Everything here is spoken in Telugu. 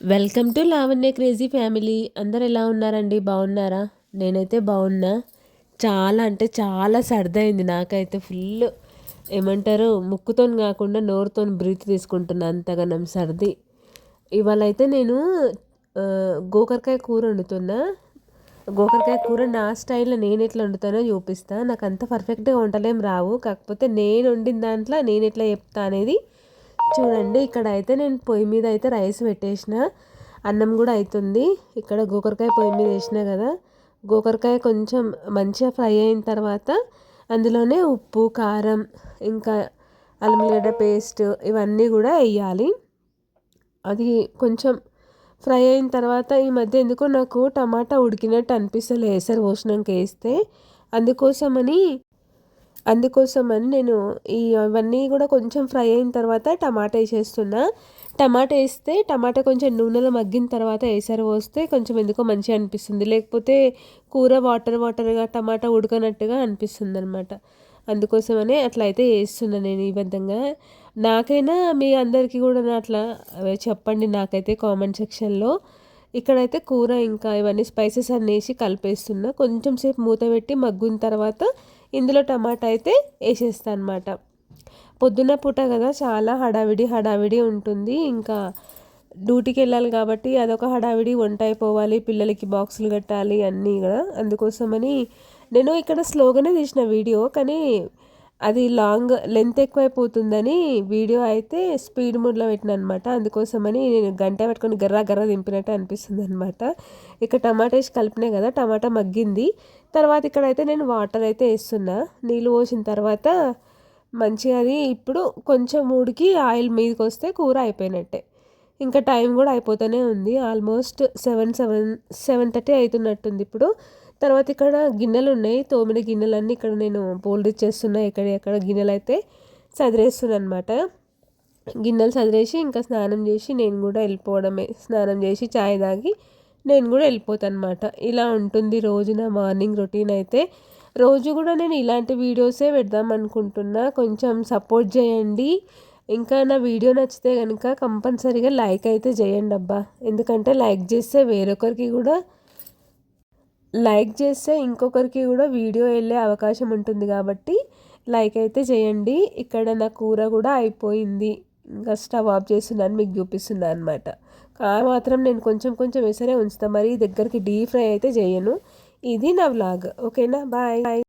Welcome to Lavanya crazy family. అందరు ఎలా ఉన్నారండి? బాగున్నారా? నేనైతే బాగున్నా. చాలా అంటే చాలా సర్దయింది నాకైతే ఫుల్ ఏమంటారు ముక్కుతో కాకుండా నోరుతో బ్రీత్ తీసుకుంటున్నా అంతగానం సర్ది. ఇవాళ అయితే నేను గోకరకాయ కూర వండుతున్నా. గోకరకాయ కూర నా స్టైల్లో నేను ఎట్లా వండుతానో చూపిస్తాను నాకు అంత పర్ఫెక్ట్గా వంటలేం రావు. కాకపోతే నేను వండిన దాంట్లో నేను ఎట్లా చెప్తా అనేది చూడండి ఇక్కడ అయితే నేను పొయ్యి మీద అయితే రైస్ పెట్టేసిన. అన్నం కూడా అవుతుంది ఇక్కడ గోకరకాయ పొయ్యి మీద వేసిన కదా. గోకరకాయ కొంచెం మంచిగా ఫ్రై అయిన తర్వాత అందులోనే ఉప్పు కారం ఇంకా అల్లంగడ్డ పేస్ట్ ఇవన్నీ కూడా వేయాలి. అది కొంచెం ఫ్రై అయిన తర్వాత ఈ మధ్య ఎందుకో నాకు టమాటా ఉడికినట్టు అనిపిస్తలే ఎసరు పోసినాక వేస్తే అందుకోసమని అందుకోసమని నేను ఈ అవన్నీ కూడా కొంచెం ఫ్రై అయిన తర్వాత టమాటా వేసేస్తున్నా. టమాటా వేస్తే టమాటా కొంచెం నూనెలో మగ్గిన తర్వాత వేసారు పోస్తే కొంచెం ఎందుకో మంచిగా అనిపిస్తుంది. లేకపోతే కూర వాటర్ వాటర్గా టమాటా ఉడకనట్టుగా అనిపిస్తుంది అనమాట అందుకోసమనే అట్లా అయితే వేస్తున్నా నేను ఈ విధంగా. నాకైనా మీ అందరికీ కూడా అట్లా చెప్పండి నాకైతే కామెంట్ సెక్షన్లో. ఇక్కడైతే కూర ఇంకా ఇవన్నీ స్పైసెస్ అన్నీ వేసి కలిపేస్తున్నా. కొంచెం సేపు మూత పెట్టి మగ్గిన తర్వాత ఇందులో టమాటా అయితే వేసేస్తాను అనమాట పొద్దున్న పూట కదా చాలా హడావిడి హడావిడి ఉంటుంది. ఇంకా డ్యూటీకి వెళ్ళాలి కాబట్టి అదొక హడావిడి వంట అయిపోవాలి పిల్లలకి బాక్సులు కట్టాలి అన్నీ కూడా అందుకోసమని నేను ఇక్కడ స్లోగానే తీసిన వీడియో కానీ అది లాంగ్ లెంత్ ఎక్కువైపోతుందని వీడియో అయితే స్పీడ్ మోడ్లో పెట్టిన అనమాట అందుకోసమని నేను గంట పెట్టుకొని గర్రా గర్ర దింపినట్టు అనిపిస్తుంది అనమాట ఇక టమాటా వేసి కలిపినాయి కదా టమాటా మగ్గింది. తర్వాత ఇక్కడ అయితే నేను వాటర్ అయితే వేస్తున్నా. నీళ్ళు పోసిన తర్వాత మంచిగా అది ఇప్పుడు కొంచెం ఉడికి ఆయిల్ మీదకి వస్తే కూర అయిపోయినట్టే. ఇంకా టైం కూడా అయిపోతూనే ఉంది. Almost seven seven seven thirty అవుతున్నట్టుంది ఇప్పుడు. తర్వాత ఇక్కడ గిన్నెలు ఉన్నాయి తోమిన గిన్నెలన్నీ ఇక్కడ నేను పోల్డ్ చేస్తున్నా. ఇక్కడ ఎక్కడ గిన్నెలు అయితే చదిరేస్తున్నాను అనమాట గిన్నెలు చదిరేసి ఇంకా స్నానం చేసి నేను కూడా వెళ్ళిపోవడమే. స్నానం చేసి చాయ్ తాగి నేను కూడా వెళ్ళిపోతాను అనమాట ఇలా ఉంటుంది రోజు నా మార్నింగ్ రొటీన్ అయితే. రోజు కూడా నేను ఇలాంటి వీడియోసే పెడదాం అనుకుంటున్నా. కొంచెం సపోర్ట్ చేయండి. ఇంకా నా వీడియో నచ్చితే కనుక కంపల్సరీగా లైక్ అయితే చేయండి అబ్బా ఎందుకంటే లైక్ చేస్తే వేరొకరికి కూడా లైక్ చేస్తే ఇంకొకరికి కూడా వీడియో వెళ్ళే అవకాశం ఉంటుంది కాబట్టి లైక్ అయితే చేయండి. ఇక్కడ నా కూర కూడా అయిపోయింది. ఇంకా స్టవ్ ఆఫ్ చేస్తున్నాను మీకు చూపిస్తున్నాను అనమాట కా మాత్రం నేను కొంచెం కొంచెం వేసరే ఉంచుతాను మరి దగ్గరికి డీప్ ఫ్రై అయితే చేయను. ఇది నా వ్లాగ్. ఓకేనా? Bye bye.